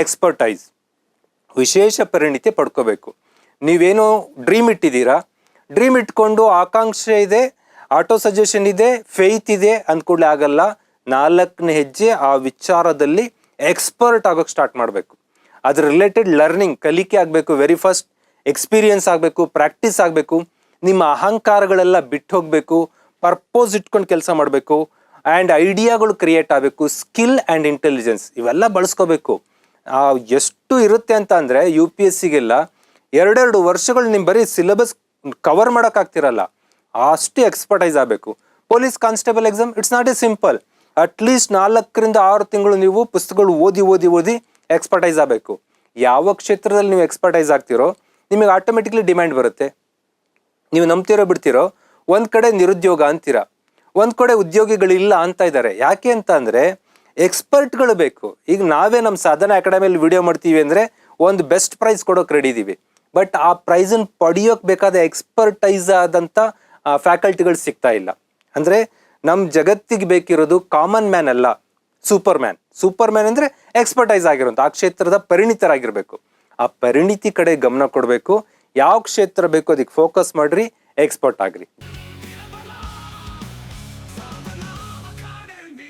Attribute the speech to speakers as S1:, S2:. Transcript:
S1: Expertise ವಿಶೇಷ ಪರಿಣಿತಿ ಪಡ್ಕೋಬೇಕು. ನೀವೇನೋ ಡ್ರೀಮ್ ಇಟ್ಟಿದ್ದೀರಾ? ಡ್ರೀಮ್ ಇಟ್ಕೊಂಡು ಆಕಾಂಕ್ಷೆ ಇದೆ ಆಟೋ ಸಜೆಷನ್ ಇದೆ ಫೇತ್ ಇದೆ ಅಂದ್ಕೊಳ್ಳೆ ಆಗಲ್ಲ. ನಾಲ್ಕನೇ ಹೆಜ್ಜೆ ಆ ವಿಚಾರದಲ್ಲಿ ಎಕ್ಸ್ಪರ್ಟ್ ಆಗೋಕೆ ಸ್ಟಾರ್ಟ್ ಮಾಡಬೇಕು. ಅದ್ರ ರಿಲೇಟೆಡ್ ಲರ್ನಿಂಗ್ ಕಲಿಕೆ ಆಗಬೇಕು ವೆರಿ ಫಸ್ಟ್ ಎಕ್ಸ್ಪೀರಿಯನ್ಸ್ ಆಗಬೇಕು ಪ್ರಾಕ್ಟೀಸ್ ಆಗಬೇಕು. ನಿಮ್ಮ ಅಹಂಕಾರಗಳೆಲ್ಲ ಬಿಟ್ಟು ಹೋಗಬೇಕು ಪರ್ಪೋಸ್ ಇಟ್ಕೊಂಡು ಕೆಲಸ ಮಾಡಬೇಕು ಆ್ಯಂಡ್ ಐಡಿಯಾಗಳು ಕ್ರಿಯೇಟ್ ಆಗಬೇಕು ಸ್ಕಿಲ್ ಆ್ಯಂಡ್ ಇಂಟೆಲಿಜೆನ್ಸ್ ಇವೆಲ್ಲ ಬಳಸ್ಕೋಬೇಕು. ಎಷ್ಟು ಇರುತ್ತೆ ಅಂತ ಅಂದರೆ ಯು ಪಿ ಎಸ್ ಸಿಗೆಲ್ಲ ಎರಡೆರಡು ವರ್ಷಗಳು ನಿಮ್ಮ ಬರೀ ಸಿಲೆಬಸ್ ಕವರ್ ಮಾಡೋಕ್ಕಾಗ್ತಿರಲ್ಲ ಅಷ್ಟು ಎಕ್ಸ್ಪರ್ಟೈಸ್ ಆಗಬೇಕು. Police constable exam it's not a simple at least ನಾಲ್ಕರಿಂದ ಆರು ತಿಂಗಳು ನೀವು ಪುಸ್ತಕಗಳು ಓದಿ ಓದಿ ಓದಿ ಎಕ್ಸ್ಪರ್ಟೈಸ್ ಆಗಬೇಕು. ಯಾವ ಕ್ಷೇತ್ರದಲ್ಲಿ ನೀವು ಎಕ್ಸ್ಪರ್ಟೈಸ್ ಆಗ್ತಿರೋ, ನಿಮಗೆ ಆಟೋಮೆಟಿಕ್ಲಿ ಡಿಮ್ಯಾಂಡ್ ಬರುತ್ತೆ. ನೀವು ನಂಬ್ತಿರೋ, ಬಿಡ್ತಿರೋ, ಒಂದು ಕಡೆ ನಿರುದ್ಯೋಗ ಅಂತೀರಾ. ಒಂದು ಕಡೆ ಉದ್ಯೋಗಿಗಳಿಲ್ಲ ಅಂತ ಇದ್ದಾರೆ ಯಾಕೆ ಅಂತ ಅಂದ್ರೆ ಎಕ್ಸ್ಪರ್ಟ್ಗಳು ಬೇಕು. ಈಗ ನಾವೇ ನಮ್ಮ ಸಾಧನ ಅಕಾಡೆಮಿಯಲ್ಲಿ ವಿಡಿಯೋ ಮಾಡ್ತೀವಿ ಅಂದ್ರೆ ಒಂದು ಬೆಸ್ಟ್ ಪ್ರೈಸ್ ಕೊಡೋಕೆ ರೆಡಿ ಇದೀವಿ. ಬಟ್ ಆ ಪ್ರೈಸನ್ನು ಪಡೆಯೋಕೆ ಬೇಕಾದ ಎಕ್ಸ್ಪರ್ಟೈಸ್ ಆದಂಥ ಫ್ಯಾಕಲ್ಟಿಗಳು ಸಿಗ್ತಾ ಇಲ್ಲ. ಅಂದ್ರೆ ನಮ್ಮ ಜಗತ್ತಿಗೆ ಬೇಕಿರೋದು ಕಾಮನ್ ಮ್ಯಾನ್ ಅಲ್ಲ ಸೂಪರ್ ಮ್ಯಾನ್ ಸೂಪರ್ ಮ್ಯಾನ್ ಅಂದ್ರೆ ಎಕ್ಸ್ಪರ್ಟೈಸ್ ಆಗಿರೋಂಥ, ಆ ಕ್ಷೇತ್ರದ ಪರಿಣಿತರಾಗಿರಬೇಕು. ಆ ಪರಿಣಿತಿ ಕಡೆ ಗಮನ ಕೊಡಬೇಕು. ಯಾವ ಕ್ಷೇತ್ರ ಬೇಕು ಅದಕ್ಕೆ ಫೋಕಸ್ ಮಾಡ್ರಿ ಎಕ್ಸ್ಪರ್ಟ್ ಆಗ್ರಿ.